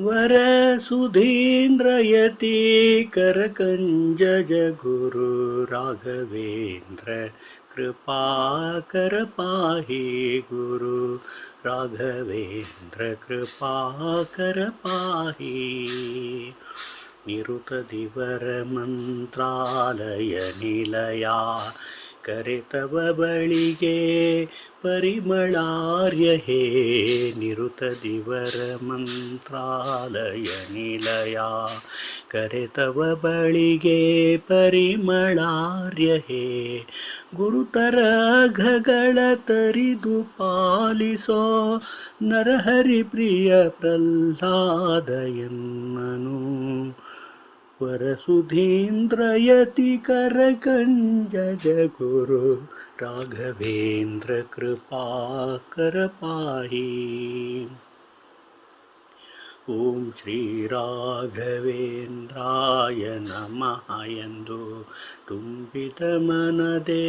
वरसुधीन्द्रयति करकञ्जजगुरुराघवेन्द्र ज गुरु। राघवेन्द्र कृपा करपाहि गुरु राघवेन्द्र कृपा करपाहि निरुतदिवरमन्त्रालय ಕರೆತವ ಬಳಿಗೆ ಪರಿಮಳಾರ್ಯ ಹೇ ನಿರುತ ದಿವರ ಮಂತ್ರಾಲಯ ನಿಲಯ. ಕರೆತವ ಬಳಿಗೆ ಪರಿಮಳಾರ್ಯ ಹೇ ಗುರುತರ ಘಗಳ ತರಿದು ಪಾಲಿಸೋ ನರಹರಿ ಪ್ರಿಯ ಪ್ರಹ್ಲಾದ परसुधीन्द्रयतिकरकञ्ज जय गुरु राघवेन्द्रकृपा करपाहि ಶ್ರೀರಾಘವೇಂದ್ರಾಯ ನಮಃ ಎಂದು ತುಂಬಿದ ಮನದೆ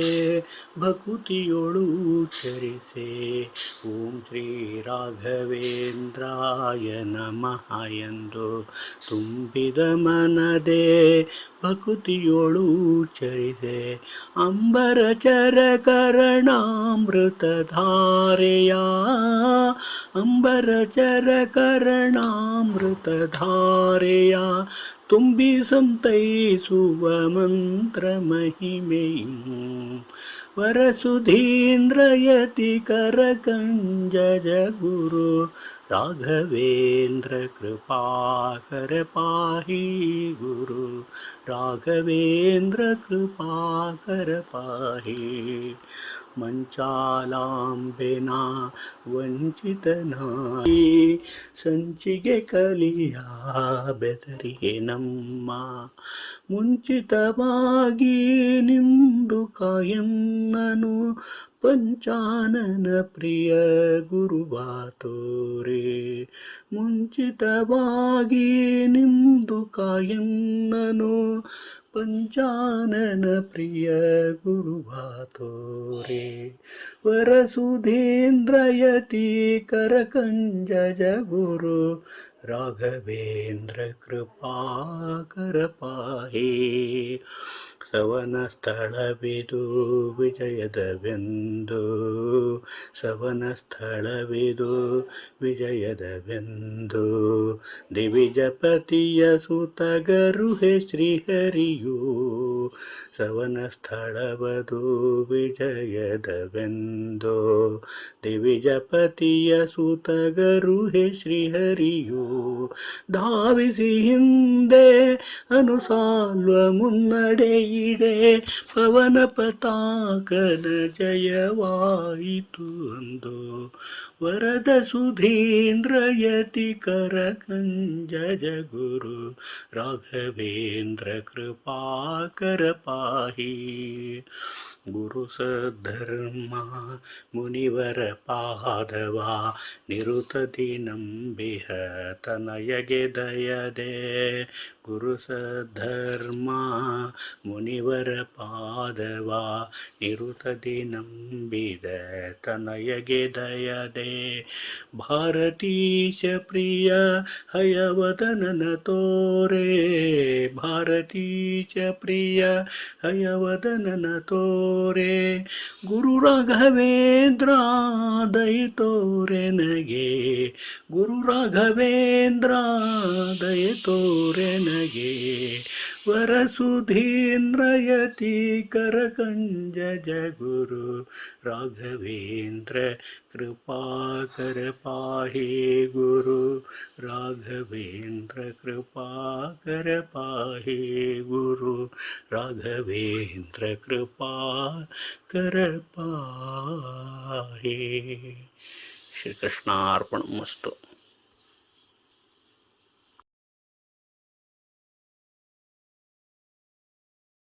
ಭಕುತಿಯೊಳು ಚರಿಸೆ. ಓಂ ಶ್ರೀರಾಘವೇಂದ್ರಾಯ ನಮಃ ಎಂದು ತುಂಬಿದ ಮನದೆ ಭಕುತಿಯೊಳು ಚರಿಸೆ. ಅಂಬರ ಚರಕರಣಾಮೃತಧಾರೆಯ? ಅಂಬರ ಚರಕರಣಾಮೃತ ಧಾರೆಯ ತುಂಬಿ ಸಂತೈಸುವ ಮಂತ್ರ ಮಹಿಮೆಯು ವರಸುಧೀಂದ್ರಯತಿ ಕರಕಂಜಜ ಗುರು ರಾಘವೇಂದ್ರ ಕೃಪಾಕರ ಪಾಹಿ ಗುರು ರಾಘವೇಂದ್ರ ಕೃಪಾಕರ ಪಾಹಿ ಮಂಚಾಲಾಂಬೆನ ವಂಚಿತನಾಗಿ ಸಂಚಿಗೆ ಕಲಿಯ ಬೆದರಿಗೆ ನಮ್ಮ ಮುಂಚಿತವಾಗಿ ನಿಂದು ಕಾಯನ್ನನು ಪಂಚಾನನ ಪ್ರಿಯ ಗುರುವಾತೋರೆ. ಮುಂಚಿತವಾಗಿ ನಿಂದು ಕಾಯನ್ನನು ಪಂಚಾನನ ಪ್ರಿಯ ಗುರುವ ತೋರೆ ವರಸುಧೇಂದ್ರಯತಿ ಕರಕಂಜಜ ಗುರು ರಾಘವೇಂದ್ರ ಕೃಪಾಕರ ಪಾಹಿ ಸವನ ಸ್ಥಳವಿದು ವಿಜಯದವೆಂದು. ಸವನ ಸ್ಥಳವಿದು ವಿಜಯದವೆಂದು. ದಿವಿಜಪತಿಯ ಸುತಗರುಹೆ ಶ್ರೀಹರಿಯು. ಸವನ ಸ್ಥಳವದು ವಿಜಯದವೆಂದು. ದಿವಿಜಪತಿಯ ಸುತಗರುಹೆ ಶ್ರೀಹರಿಯು. ಧಾವಿಸಿ ಹಿಂದೆ ಅನುಸಾಲ್ವ ಮುನ್ನಡೆಯಿಡೆ ಪವನ ಪತಾಕನ ಜಯವಾಯಿತು ಅಂದು ವರದ ಸುಧೀಂದ್ರಯತಿ ಕರಕಂಜಜ ಗುರು ರಾಘವೇಂದ್ರ ಕೃಪಾಕರ ಪಾಹಿ குரு சர்மா முனிவர பாதவா நிருத்ததி நம்பிக தனயகே தயதே. குரு சர்மா முனிவர பாதவா நிருத்ததி நம்பித தனயகே தயதே. பாரதீஷ பிரிய ஹயவதனன தோரே. பாரதீஷ பிரிய ஹயவதனன தோரே. ತೋರೆ ಗುರು ರಾಘವೇಂದ್ರ ದಯ ತೋರೆ ನಗೆ ಗುರು ರಾಘವೇಂದ್ರ ದಯ ತೋರೆ ನಗೆ वरसुधीन्द्रयति करकञ्जजगुरु राघवेन्द्र कृपाकर पाहि गुरु। राघवेन्द्र कृपाकर पाहे गुरु। राघवेन्द्र कृपा कर पाहे। श्रीकृष्णार्पणमस्तु।